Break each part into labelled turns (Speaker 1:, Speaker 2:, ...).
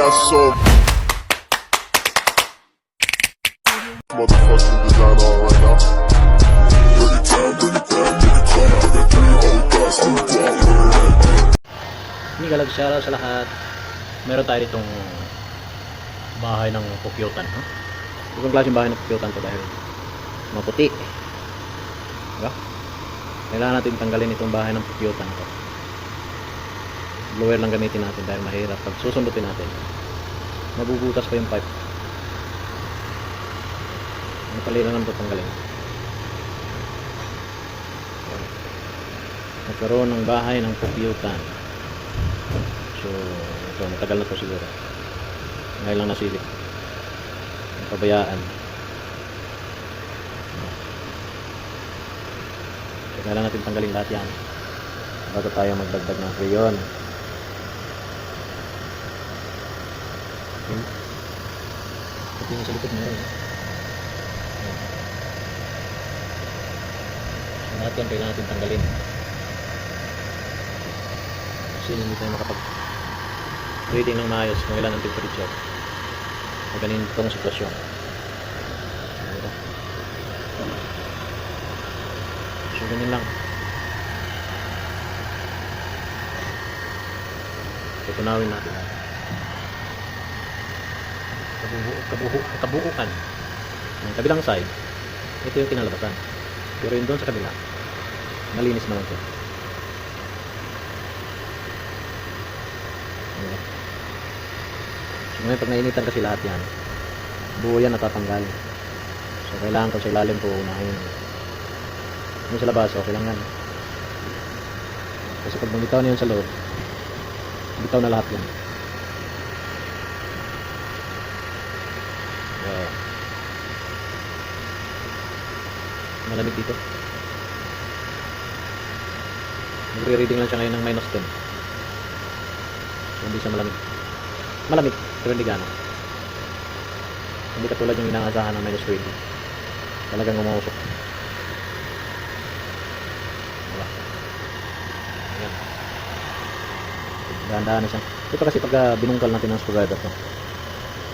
Speaker 1: got so motherfucking design on right now.
Speaker 2: Hindi galag shoutout sa lahat. Meron tayo ditong bahay ng pukyutan. No? Ibang klaseng bahay ng pukyutan to dahil maputi. Diba? Kailangan natin tanggalin itong bahay ng pukyutan to. Blower lang gamitin natin dahil mahirap. Pag susundutin natin, mabubutas pa yung pipe. Ang palilan naman ito tanggalin. Ayan. Nagkaroon ng bahay ng pukyutan. So, ito, matagal na to siguro. Ngayon lang nasilip. Pabayaan. Kailangan natin tanggalin lahat yan. Bago tayo magdagdag ng crayon. Okay. Ito yung sa likod meron. Ayan. Lahat yan kailangan natin tanggalin. Kasi hindi tayo makapag reading ng maayos kung ilan ang temperature sa ganitong sitwasyon. So, ganyan lang. Tutunawin natin. Kabuhu, kabuhu, kabuuan ng kabilang side, ito yung kinalabasan. Pero yun doon sa kabila, malinis naman siya. Ayan. So ngayon pag nainitan kasi lahat yan, buo yan natatanggal. So kailangan ko sa ilalim po unahin. Yung sa labas, okay lang yan. Kasi pag bumitaw na yun sa loob, bitaw na lahat yan. Malamig dito. Nagre-reading lang siya ngayon ng minus 10. So, hindi siya malamig. Malamig, pero hindi gano'n. Hindi katulad yung inaasahan ng minus 20. Talagang umuusok. Diba? Ayan. Dahan-dahan na siya. Ito kasi pag binungkal natin ng screwdriver to,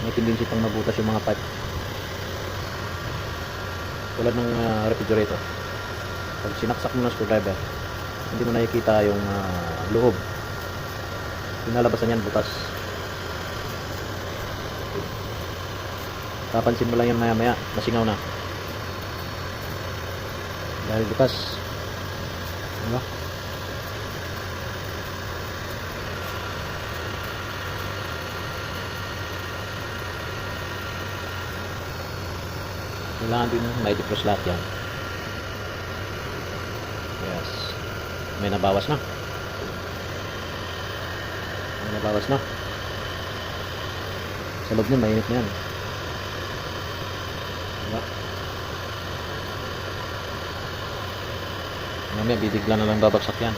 Speaker 2: may tendency pang mabutas yung mga pipe. Tulad ng ah, refrigerator. Pag sinaksak mo ng screwdriver, hindi mo nakikita yung ah, loob. Pinalabasan yan butas. Papansin mo lang yan maya maya masingaw na. Dahil butas diba kailangan din may defrost lahat yan yes may nabawas na may nabawas na. Sa loob niyan, mainit na yan. Diba? Mamaya, bibigla na lang babagsak yan.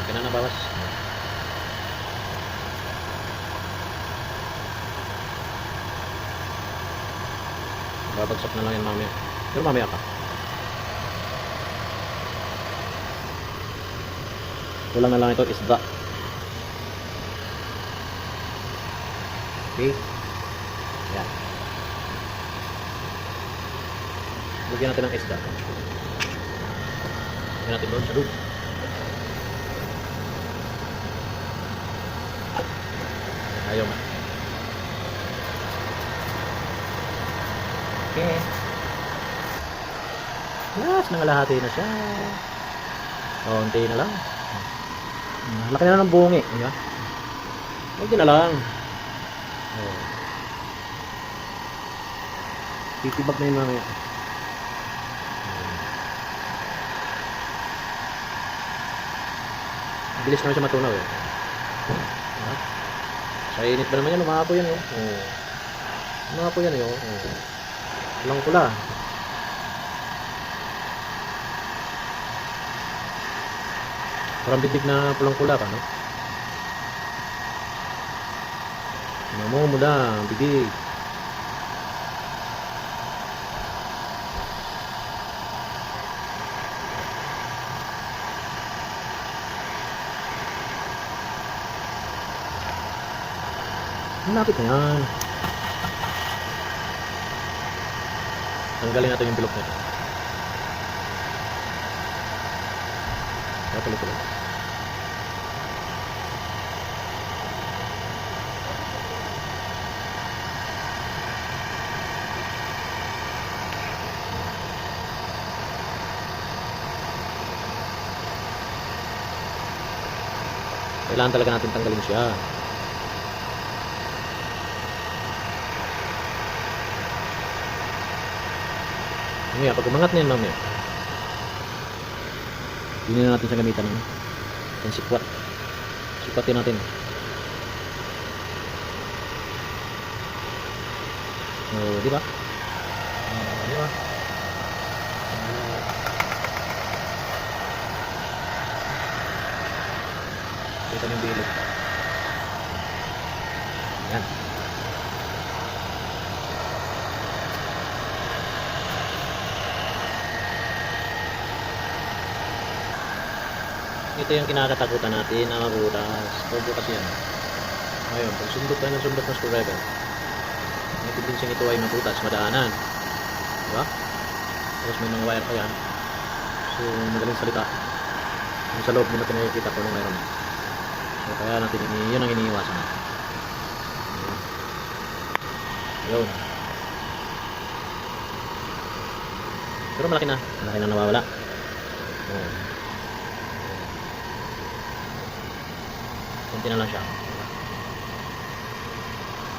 Speaker 2: Hindi na nabawas. Babagsak na lang yan mamaya. Pero mamaya ka. Kulang na lang ito isda. Okay. Yan. Lagyan natin ng isda. Lagyan natin doon sa loob. Ayaw man. Yes, nangalahati na siya. Konti na lang. Ah, Laki na ng bungi, ba? Huwag na lang. Oh. Titibag na yun mamaya. Bilis naman siya matunaw eh. Diba? Sa init ba naman yan, umapo yan eh. Oh. Umapo yan eh. Oh. Walang pula. Parang bitik na pulang-pula ka, no? Mamo mo lang, bitik. Malapit na yan. Tanggalin natin yung bilog nito. Tuloy-tuloy. Kailangan talaga natin tanggalin siya. Ngayon, pag umangat na yan mamaya, hindi na natin siya gamitan ng ng sikwat. Sikwatin natin. Oh, di ba? Oh, di ba? Kita yung bilog. Yan. Ito yung kinakatakutan natin na mabutas. Todo kasi yan. Ngayon, pag sundot tayo ng sundot ng screwdriver, may tendency ito ay mabutas, madaanan. Diba? Tapos may mga wire pa yan. So, magaling salita. Yung sa loob, hindi natin nakikita kung ano mayroon. So, kaya natin, yun ang iniiwasan natin. Yun. Pero malaki na. Malaki na nawawala. Oh. Kunti na lang siya.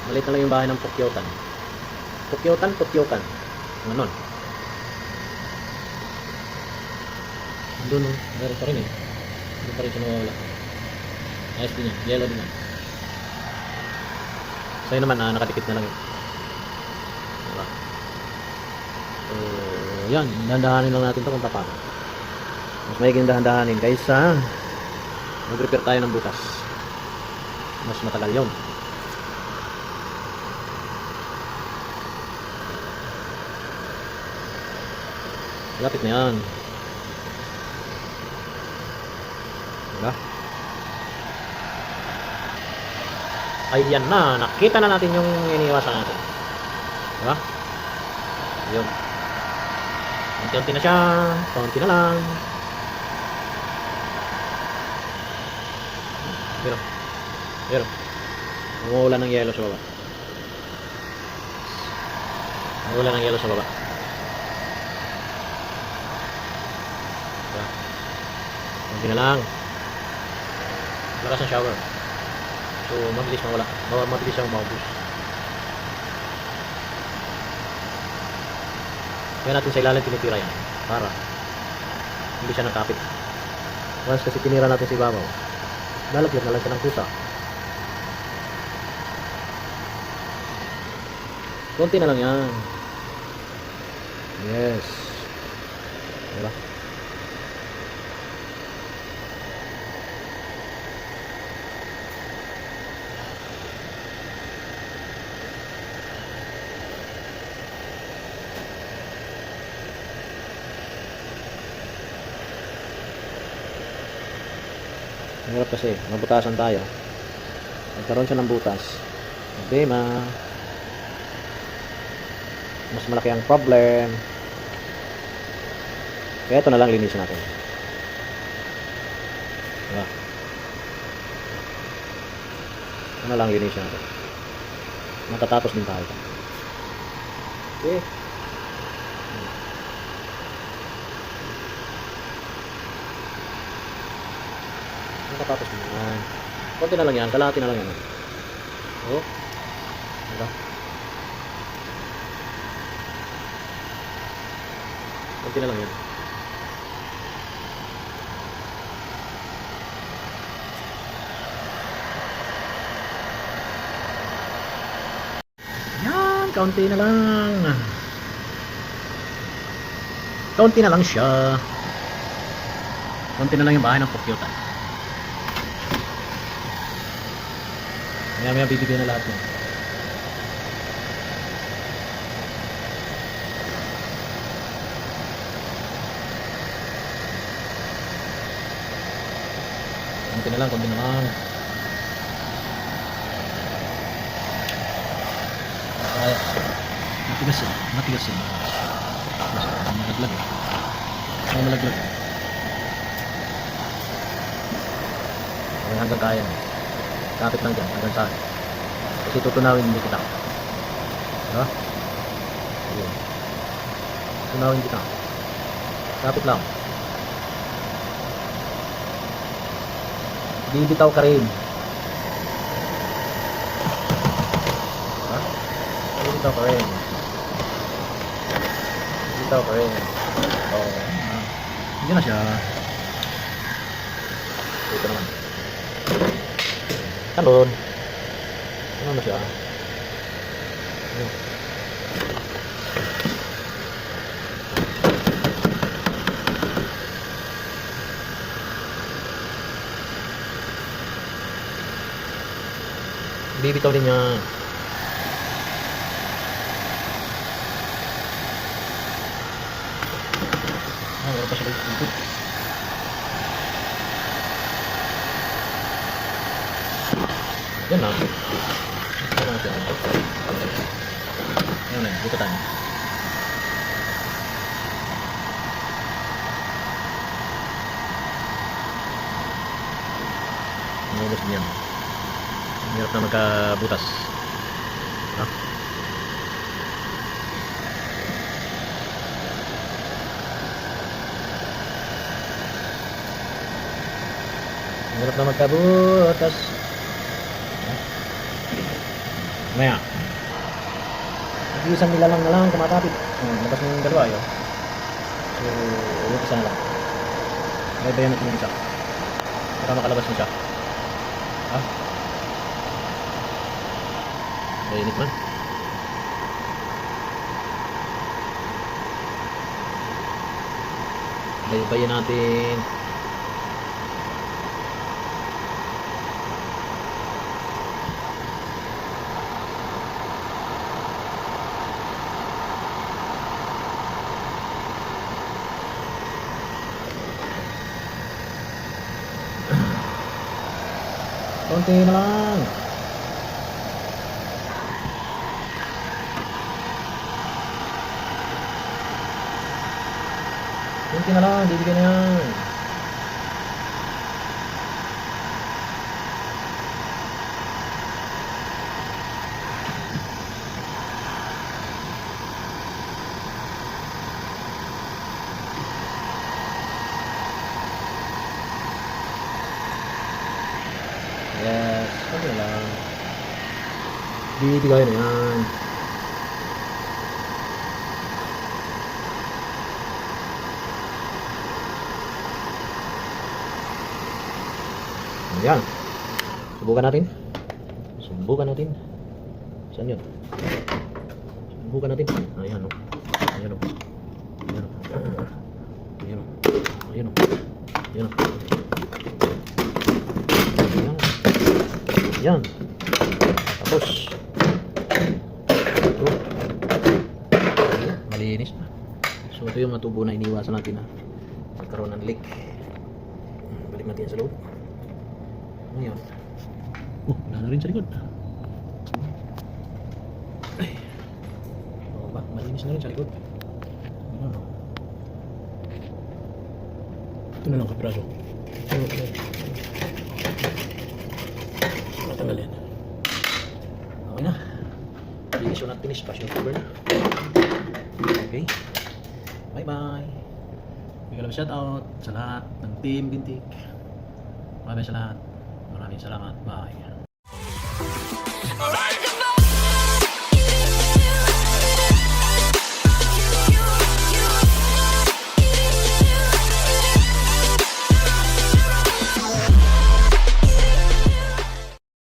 Speaker 2: Maliit na lang yung bahay ng Pukyotan. Pukyotan, Pukyotan. Ano nun? Doon, no? meron pa rin eh. Doon pa rin siya nawawala. Ayos din yan. Yellow din yan. Sa'yo naman, ah, nakadikit na lang yun. Diba? So, yan. Dahan-dahanin lang natin to kung paano. Mas maiging dahan-dahanin kaysa mag-repair tayo ng butas. Mas matagal yon. Lapit na yan. Diba? Ayan na. Nakita na natin yung iniwasan natin. Diba? Yun. Unti-unti na siya. Kaunti na lang. Pero, pero, umuulan ng yelo sa baba. Umuulan ng yelo sa baba. Diba? Kunti na lang. Lakas ng shower. So, mabilis mawala. Ma- Mabilis siyang maubos. Kaya natin sa ilalim tinitira yan. Para hindi siya nakapit. Once kasi tinira natin si Babaw, lalagyan na lang siya ng kusa. Konti na lang yan. Yes. Diba? Ang hirap kasi, mabutasan tayo. Nagkaroon siya ng butas. Problema. Mas malaki ang problem. Kaya ito na lang linisin natin. Diba? Ito na lang linisin natin. Matatapos din tayo. Okay. Nakatapos mo yan. Konti na lang yan. Kalahati na lang yan. Oh. Diba? Konti na lang yan. Yan. Kaunti na lang. Kaunti na lang siya. Kaunti na lang yung bahay ng Pukyutan. Maya maya bibigyan na lahat yun. Konti na lang, konti na lang. Kaya. Matigas yan. Matigas yan. Mas, malaglag eh. Ay, malaglag. Ay, hanggang kaya na. Kapit lang dyan, hanggang saan. Kasi tutunawin hindi kita. Diba? Ayun. Tunawin kita. Kapit lang. Bibitaw ka rin. Ha? Bibitaw ka rin. Bibitaw ka rin. Oo. Ah. Hindi na siya. Ito naman. Bibitaw din niya. Ah, wala pa siya dito. Yan na. Yan na siya. Yan na, dito tayo. Umubos din yan. Ang hirap na magkabutas. Ha? Hirap na magkabutas. Maya. Nag-iisang nilalang na lang kumatapit. Hmm, labas yung dalawa. So, yung isa na lang. May bayan natin yung isa. Para makalabas mo siya. Ha? Mainit man. Baybayin natin. Konti na lang. Kunti na lang, bibigyan na yan. Yes, ano na lang. Bibigay na yan. Ayan. Subukan natin. Subukan natin. Saan yun? Subukan natin. Ayan o. Ayan o. Ayan o. Ayan o. Ayan o. Ayan o. Ayan. Tapos. Ito. Malinis na. So ito yung matubo na iniwasan natin na magkaroon ng leak. Balik natin sa loob. Ngayon. Oh, wala na rin sa likod. Ay. Oo ba? Malinis na rin sa likod. Ano? Ito na lang kapiraso. Okay. Matanggal yan. Okay na. Finish or not finish, passion cover na. Okay. Bye-bye. Bigyan lang shout out sa lahat ng team Bintik. Maraming sa lahat. Maraming salamat. Bye.
Speaker 1: Like